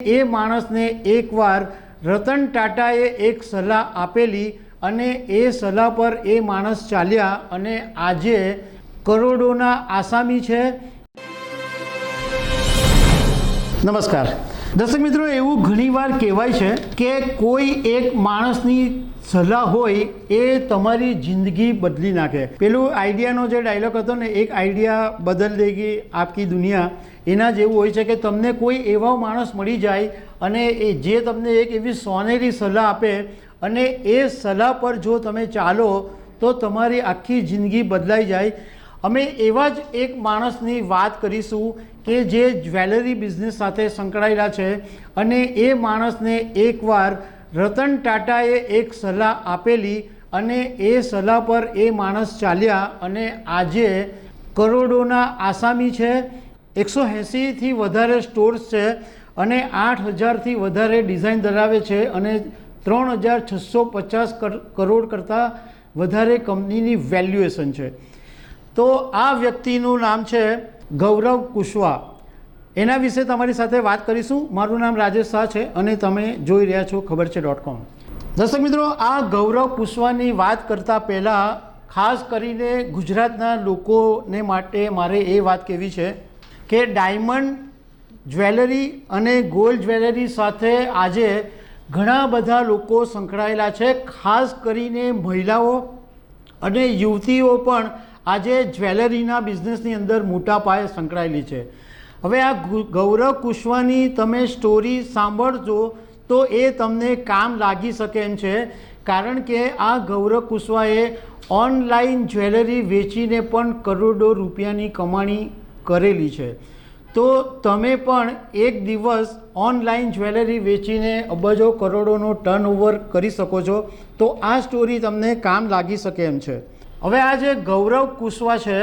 એ માણસને એકવાર રતન ટાટાએ એક સલાહ આપેલી અને એ સલાહ પર એ માણસ ચાલ્યા અને આજે કરોડોના આસામી છે. નમસ્કાર. દર્શક મિત્રો, એવું ઘણીવાર કહેવાય છે કે કોઈ એક માણસની સલાહ હોય એ તમારી જિંદગી બદલી નાખે. પેલું આઈડિયાનો જે ડાયલોગ હતો ને, એક આઈડિયા બદલ દેગી આપકી દુનિયા, એના જેવું હોય છે કે તમને કોઈ એવો માણસ મળી જાય અને એ જે તમને એક એવી સોનેરી સલાહ આપે અને એ સલાહ પર જો તમે ચાલો, તો તમારી આખી જિંદગી બદલાઈ જાય. અમે એવા જ એક માણસની વાત કરીશું કે જે જ્વેલરી બિઝનેસ સાથે સંકળાયેલા છે અને એ માણસને એકવાર રતન ટાટાએ એક સલાહ આપેલી અને એ સલાહ પર એ માણસ ચાલ્યા અને આજે કરોડોના આસામી છે, એકસો એંસીથી વધારે સ્ટોર્સ છે અને આઠ હજારથી વધારે ડિઝાઇન ધરાવે છે અને ત્રણ હજાર છસો પચાસ કરોડ કરતાં વધારે કંપનીની વેલ્યુએશન છે. તો આ વ્યક્તિનું નામ છે ગૌરવ કુશવા. એના વિશે તમારી સાથે વાત કરીશું. મારું નામ રાજેશ શાહ છે અને તમે જોઈ રહ્યા છો ખબર છે ડોટ કોમ. દર્શક મિત્રો, આ ગૌરવ કુશવાની વાત કરતાં પહેલાં ખાસ કરીને ગુજરાતના લોકોને માટે મારે એ વાત કહેવી છે કે ડાયમંડ જ્વેલરી અને ગોલ્ડ જ્વેલરી સાથે આજે ઘણા બધા લોકો સંકળાયેલા છે, ખાસ કરીને મહિલાઓ અને યુવતીઓ પણ આજે જ્વેલરીના બિઝનેસની અંદર મોટા પાયે સંકળાયેલી છે. હવે આ ગૌરવ કુશવાની તમે સ્ટોરી સાંભળજો તો એ તમને કામ લાગી શકે એમ છે. કારણ કે આ ગૌરવ કુશવાએ ઓનલાઈન જ્વેલરી વેચીને પણ કરોડો રૂપિયાની કમાણી કરેલી છે. તો તમે પણ એક દિવસ ઓનલાઈન જ્વેલરી વેચીને અબજો કરોડોનો ટર્નઓવર કરી શકો છો તો આ સ્ટોરી તમને કામ લાગી શકે એમ છે. હવે આ જે ગૌરવ કુશવા છે,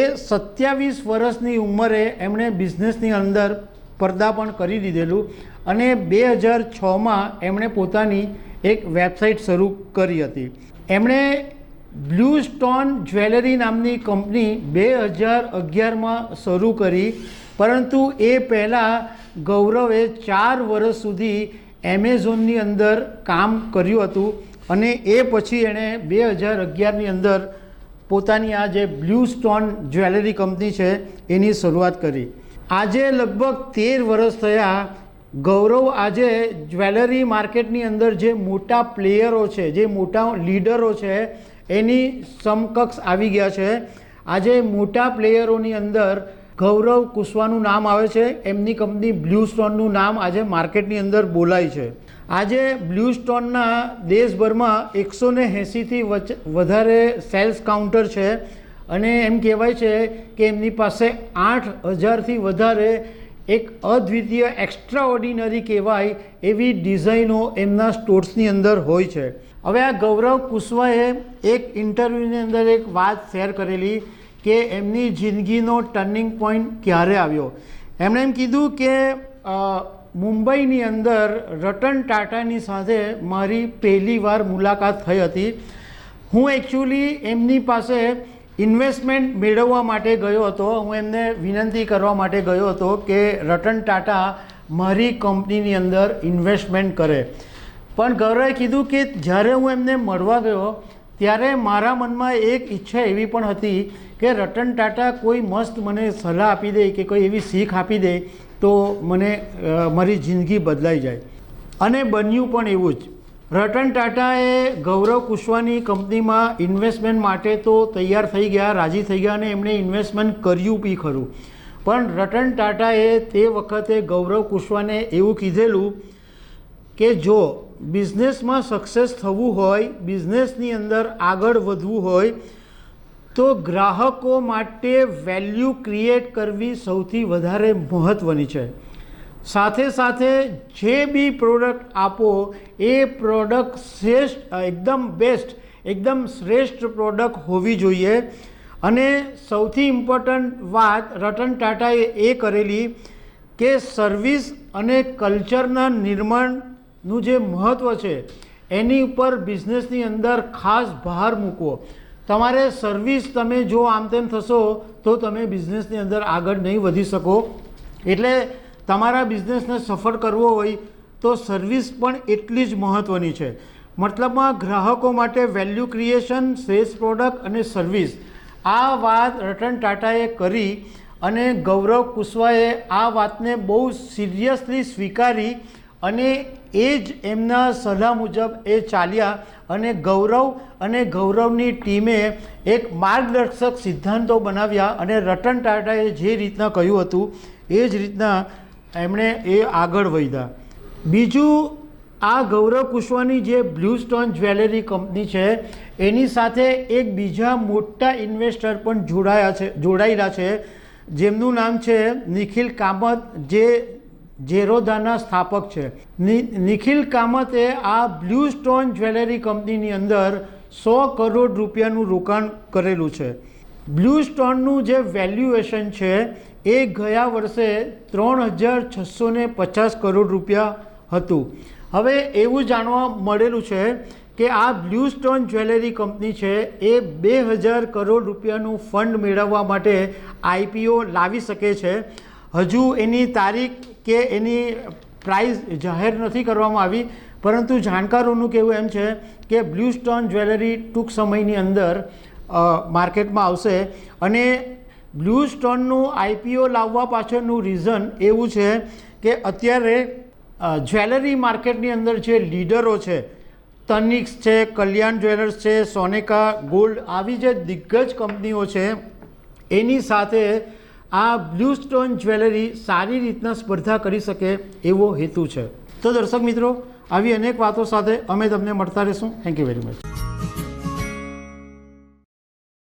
એ સત્યાવીસ વર્ષની ઉંમરે એમણે બિઝનેસની અંદર પર્દાપણ કરી દીધેલું અને બે હજાર છમાં એમણે પોતાની એક વેબસાઇટ શરૂ કરી હતી. એમણે બ્લુ સ્ટોન જ્વેલરી નામની કંપની બે હજાર અગિયારમાં શરૂ કરી, પરંતુ એ પહેલાં ગૌરવે ચાર વર્ષ સુધી એમેઝોનની અંદર કામ કર્યું હતું. અને એ પછી એણે બે હજાર અગિયારની અંદર પોતાની આ જે બ્લુ સ્ટોન જ્વેલરી કંપની છે, એની શરૂઆત કરી. આજે લગભગ તેર વર્ષ થયા, ગૌરવ આજે જ્વેલરી માર્કેટની અંદર જે મોટા પ્લેયરો છે, જે મોટા લીડરો છે, એની સમકક્ષ આવી ગયા છે. આજે મોટા પ્લેયરોની અંદર ગૌરવ કુશવાનું નામ આવે છે, એમની કંપની બ્લુ સ્ટોનનું નામ આજે માર્કેટની અંદર બોલાય છે. આજે બ્લુ સ્ટોનના દેશભરમાં એકસો ને એંસીથી વધારે સેલ્સ કાઉન્ટર છે. અને એમ કહેવાય છે કે એમની પાસે આઠ હજારથી વધારે એક અદ્વિતીય એક્સ્ટ્રા ઓર્ડિનરી કહેવાય એવી ડિઝાઇનો એમના સ્ટોર્સની અંદર હોય છે. હવે આ ગૌરવ કુશવાએ એક ઇન્ટરવ્યૂની અંદર એક વાત શેર કરેલી કે એમની જિંદગીનો ટર્નિંગ પોઈન્ટ ક્યારે આવ્યો? એમણે એમ કીધું કે મુંબઈની અંદર રતન ટાટાની સાથે મારી પહેલી વાર મુલાકાત થઈ હતી. હું એકચ્યુઅલી એમની પાસે ઇન્વેસ્ટમેન્ટ મેળવવા માટે ગયો હતો. હું એમને વિનંતી કરવા માટે ગયો હતો કે રતન ટાટા મારી કંપનીની અંદર ઇન્વેસ્ટમેન્ટ કરે. પણ ગૌરવે કીધું કે જ્યારે હું એમને મળવા ગયો, ત્યારે મારા મનમાં એક ઈચ્છા એવી પણ હતી કે રતન ટાટા કોઈ મસ્ત મને સલાહ આપી દે કે કોઈ એવી શીખ આપી દે તો મને મારી જિંદગી બદલાઈ જાય. અને બન્યું પણ એવું જ. રતન ટાટાએ ગૌરવ કુશવાની કંપનીમાં ઇન્વેસ્ટમેન્ટ માટે તો તૈયાર થઈ ગયા, રાજી થઈ ગયા અને એમણે ઇન્વેસ્ટમેન્ટ કર્યું બી ખરું. પણ રતન ટાટાએ તે વખતે ગૌરવ કુશવાને એવું કીધેલું કે જો બિઝનેસમાં સક્સેસ થવું હોય, બિઝનેસની અંદર આગળ વધવું હોય તો ગ્રાહકો માટે વેલ્યુ ક્રિએટ કરવી સૌથી વધારે મહત્ત્વની છે. સાથે સાથે જે બી પ્રોડક્ટ આપો, એ પ્રોડક્ટ શ્રેષ્ઠ એકદમ બેસ્ટ એકદમ શ્રેષ્ઠ પ્રોડક્ટ હોવી જોઈએ. અને સૌથી ઇમ્પોર્ટન્ટ વાત રતન ટાટાએ એ કરેલી કે સર્વિસ અને કલ્ચરના નિર્માણનું જે મહત્ત્વ છે, એની ઉપર બિઝનેસની અંદર ખાસ ભાર મૂકવો. તમારે સર્વિસ તમે જો આમ તેમ થશો, તો તમે બિઝનેસની અંદર આગળ નહીં વધી શકો. એટલે તમારા બિઝનેસને સફળ કરવો હોય, તો સર્વિસ પણ એટલી જ મહત્ત્વની છે. મતલબમાં ગ્રાહકો માટે વેલ્યુ ક્રિએશન શ્રેષ્ઠ પ્રોડક્ટ અને સર્વિસ આ વાત રતન ટાટાએ કરી અને ગૌરવ કુશવાએ આ વાતને બહુ સિરિયસલી સ્વીકારી અને એ જ એમના સલાહ મુજબ એ ચાલ્યા અને ગૌરવ અને ગૌરવની ટીમે એક માર્ગદર્શક સિદ્ધાંતો બનાવ્યા અને રતન ટાટાએ જે રીતના કહ્યું હતું, એ જ રીતના એમણે એ આગળ વધ્યા. બીજું, આ ગૌરવ કુશવાની જે બ્લુ સ્ટોન જ્વેલરી કંપની છે, એની સાથે એક બીજા મોટા ઇન્વેસ્ટર પણ જોડાયા છે, જોડાયેલા છે, જેમનું નામ છે નિખિલ કામત, જે ઝેરોદાના સ્થાપક છે. નિખિલ કામતે આ બ્લુ સ્ટોન જ્વેલરી કંપનીની અંદર સો કરોડ રૂપિયાનું રોકાણ કરેલું છે. બ્લુ સ્ટોનનું જે વેલ્યુએશન છે એ ગયા વર્ષે ત્રણ હજાર છસો પચાસ કરોડ રૂપિયા હતું. હવે એવું જાણવા મળેલું છે કે આ બ્લુ સ્ટોન જ્વેલરી કંપની છે એ બે હજાર કરોડ રૂપિયાનું ફંડ મેળવવા માટે આઈપીઓ લાવી શકે છે. હજુ એની તારીખ કે એની પ્રાઇસ જાહેર નથી કરવામાં આવી, પરંતુ જાણકારોનું કહેવું એમ છે કે બ્લુ સ્ટોન જ્વેલરી ટૂંક સમયની અંદર માર્કેટમાં આવશે અને બ્લુ સ્ટોનનું આઈપીઓ લાવવા પાછળનું રીઝન એવું છે કે અત્યારે જ્વેલરી માર્કેટની અંદર જે લીડરો છે તનિક્સ છે કલ્યાણ જ્વેલર્સ છે સોનેકા ગોલ્ડ આવી જે દિગ્ગજ કંપનીઓ છે, એની સાથે આ બ્લુ સ્ટોન જ્વેલરી સારી રીતના સ્પર્ધા કરી શકે એવો હેતુ છે. તો દર્શક મિત્રો, આવી અનેક વાતો સાથે અમે તમને મળતા રહીશું. Thank you very much